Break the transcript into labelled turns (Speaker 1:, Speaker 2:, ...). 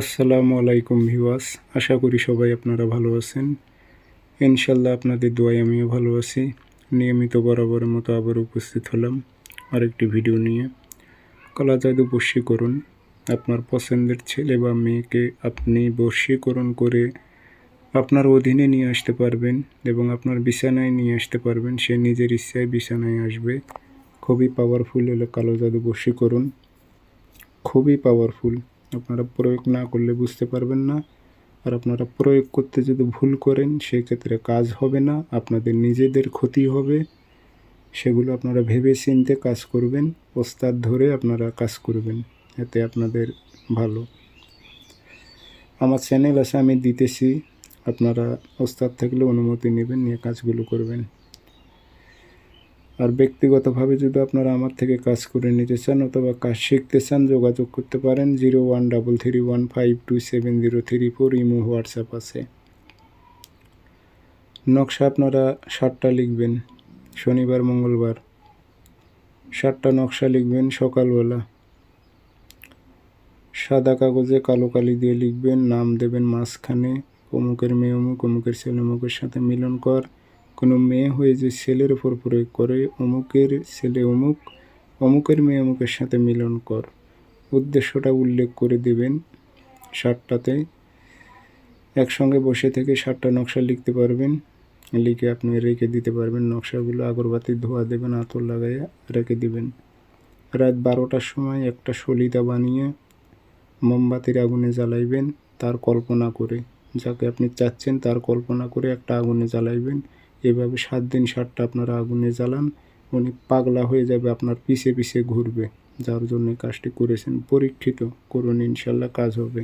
Speaker 1: আসসালামু আলাইকুম ভিওয়াস আশা করি সবাই আপনারা ভালো আছেন। ইনশাল্লাহ আপনাদের দোয়াই আমিও ভালো আছি। নিয়মিত বরাবরের মতো আবার উপস্থিত হলাম আরেকটি ভিডিও নিয়ে। কলা জাদু বশীকরণ আপনার পছন্দের ছেলে বা মেয়েকে আপনি বশীকরণ করে আপনার অধীনে নিয়ে আসতে পারবেন এবং আপনার বিছানায় নিয়ে আসতে পারবেন। সে নিজের ইচ্ছায় বিছানায় আসবে। খুবই পাওয়ারফুল হলো কালো জাদু বশীকরণ খুবই পাওয়ারফুল আপনারা প্রয়োগ না করলে বুঝতে পারবেন না। আর আপনারা প্রয়োগ করতে যদি ভুল করেন, সেক্ষেত্রে কাজ হবে না, আপনাদের নিজেদের ক্ষতি হবে। সেগুলো আপনারা ভেবে চিনতে কাজ করবেন ওস্তাদ ধরে আপনারা কাজ করবেন, এতে আপনাদের ভালো। আমার চ্যানেল আছে, আমি দিতেছি। আপনারা ওস্তাদ থাকলে অনুমতি নেবেন, নিয়ে কাজগুলো করবেন। আর ব্যক্তিগতভাবে যদি আপনারা আমার থেকে কাজ করে নিতে চান অথবা কাজ শিখতে চান, যোগাযোগ করতে পারেন zero one double three one five two seven zero three four, imo, WhatsApp আছে। নকশা আপনারা সাতটা লিখবেন, শনিবার, মঙ্গলবার। সাতটা নকশা লিখবেন সকালবেলা। সাদা কাগজে কালো কালি দিয়ে লিখবেন, নাম দেবেন মাঝখানে, অমুকের মেয়ে অমুক, অমুকের ছেলে অমুকের সাথে মিলন কর। কোনো মেয়ে হয়ে যে ছেলের ওপর প্রয়োগ করে, অমুকের ছেলে অমুক, অমুকের মেয়ে অমুকের সাথে মিলন কর। উদ্দেশ্যটা উল্লেখ করে দেবেন সাতটাতে। একসঙ্গে বসে থেকে সাতটা নকশা লিখতে পারবেন। লিখে আপনি রেখে দিতে পারবেন নকশাগুলো। আগরবাতি ধোয়া দেবেন, আতর লাগাইয়া রেখে দিবেন। রাত বারোটার সময় একটা সলিতা বানিয়ে মোমবাতির আগুনে জ্বালাইবেন তার কল্পনা করে। যাকে আপনি চাচ্ছেন তার কল্পনা করে একটা আগুনে জ্বালাইবেন। এভাবে সাত দিন সাতটা আপনারা আগুনে জ্বালান, উনি পাগলা হয়ে যাবে, আপনার পিছে পিছে ঘুরবে। যার জন্য কাজটি করেছেন, পরীক্ষিত করুন, ইনশাল্লাহ কাজ হবে।